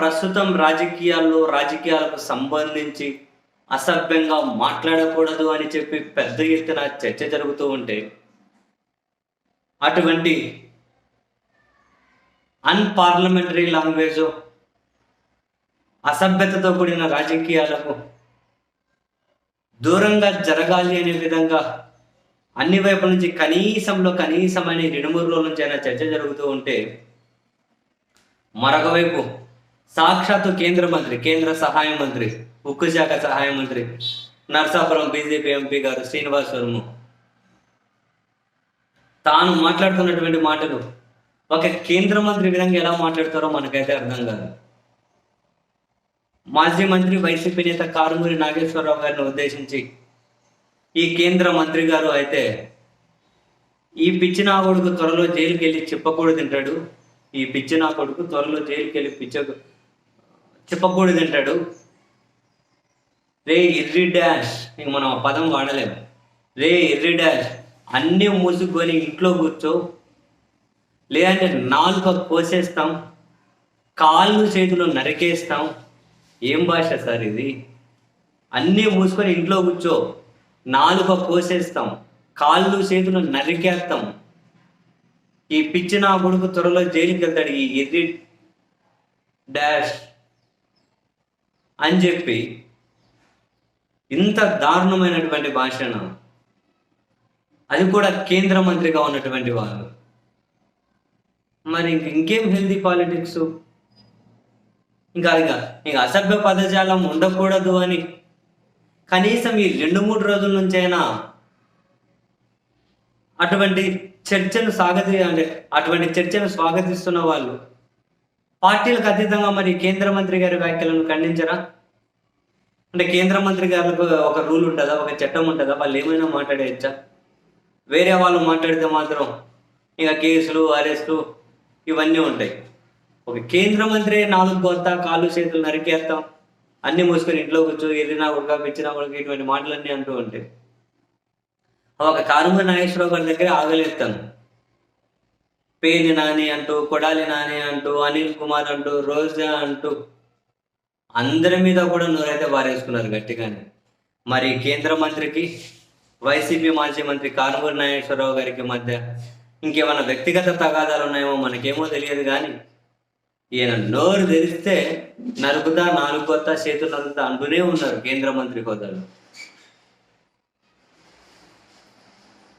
ప్రస్తుతం రాజకీయాల్లో రాజకీయాలకు సంబంధించి అసభ్యంగా మాట్లాడకూడదు అని చెప్పి పెద్ద ఎత్తున చర్చ జరుగుతూ ఉంటే అటువంటి అన్పార్లమెంటరీ లాంగ్వేజ్ అసభ్యతతో కూడిన రాజకీయాలకు దూరంగా జరగాలి అనే విధంగా అన్ని వైపుల నుంచి కనీసంలో కనీసం అనే రెండు మూడు రోజుల నుంచి అయినా చర్చ జరుగుతూ ఉంటే మరొక వైపు సాక్షాత్తు కేంద్ర మంత్రి కేంద్ర సహాయ మంత్రి ఉక్కు శాఖ సహాయ మంత్రి నర్సాపురం బీజేపీ ఎంపీ గారు శ్రీనివాస్ వర్మ తాను మాట్లాడుతున్నటువంటి మాటలు ఒక కేంద్ర మంత్రి విధంగా ఎలా మాట్లాడతారో మనకైతే అర్థం కాదు. మాజీ మంత్రి వైసీపీ నేత కారుమూరి నాగేశ్వరరావు గారిని ఉద్దేశించి ఈ కేంద్ర మంత్రి గారు అయితే ఈ పిచ్చి నా కొడుకు త్వరలో జైలుకి వెళ్ళి చెప్పకూడదు తింటాడు ఈ పిచ్చి నా కొడుకు త్వరలో జైలుకి వెళ్ళి పిచ్చ చెప్పకూడదు తింటాడు రే ఎర్రి డాష్ ఇంక మనం ఆ పదం వాడలేము. రే ఎర్రి డాష్ అన్నీ మూసుకొని ఇంట్లో కూర్చో. లేదంటే నాలుక కోసేస్తాం. కాళ్ళు చేతులు నరికేస్తాం. ఏం భాష సార్ ఇది? అన్నీ మూసుకొని ఇంట్లో కూర్చో. నాలుక కోసేస్తాం. కాళ్ళు చేతులు నరికేస్తాం. ఈ పిచ్చి నా కొడుకు త్వరలో జైలుకి వెళ్తాడు ఈ ఎర్రి డాష్. అని చెప్పి ఇంత దారుణమైనటువంటి భాషను అది కూడా కేంద్ర మంత్రిగా ఉన్నటువంటి వారు. మరి ఇంక ఇంకేం హెల్దీ పాలిటిక్స్? ఇంకా ఇక ఇంక అసభ్య పదజాలం ఉండకూడదు అని కనీసం ఈ రెండు మూడు రోజుల నుంచైనా అటువంటి చర్చను స్వాగతి అంటే అటువంటి చర్చను స్వాగతిస్తున్న వాళ్ళు పార్టీలకు అతీతంగా మరి కేంద్ర మంత్రి గారి వ్యాఖ్యలను ఖండించరా? అంటే కేంద్ర మంత్రి గారికి ఒక రూల్ ఉంటుందా? ఒక చట్టం ఉంటుందా? వాళ్ళు ఏమైనా మాట్లాడేయచ్చా? వేరే వాళ్ళు మాట్లాడితే మాత్రం ఇక కేసులు అరెస్టు ఇవన్నీ ఉంటాయి. ఒక కేంద్ర మంత్రి నాలుగు కొత్త కాళ్ళు చేతులు నరికేస్తాం. అన్ని మూసుకొని ఇంట్లో కూర్చో ఎదిరినా ఉడక పిచ్చినా ఉడక ఇటువంటి మాటలన్నీ అంటూ ఉంటాయి. ఒక కారుమ నాగేశ్వరరావు గారి దగ్గర ఆగలేస్తాను. పేని నాని అంటూ కొడాలి నాని అంటూ అనిల్ కుమార్ అంటూ రోజా అంటూ అందరి మీద కూడా నోరైతే బారేసుకున్నారు గట్టిగానే. మరి కేంద్ర మంత్రికి వైసీపీ మాజీ మంత్రి కారుమూరి నాగేశ్వరరావు గారికి మధ్య ఇంకేమైనా వ్యక్తిగత తగాదాలు ఉన్నాయేమో మనకేమో తెలియదు కానీ ఈయన నోరు తెరిస్తే నరుకుతా నాలుగు కొత్త చేతులు అంటూనే ఉన్నారు కేంద్ర మంత్రి హోదాలో.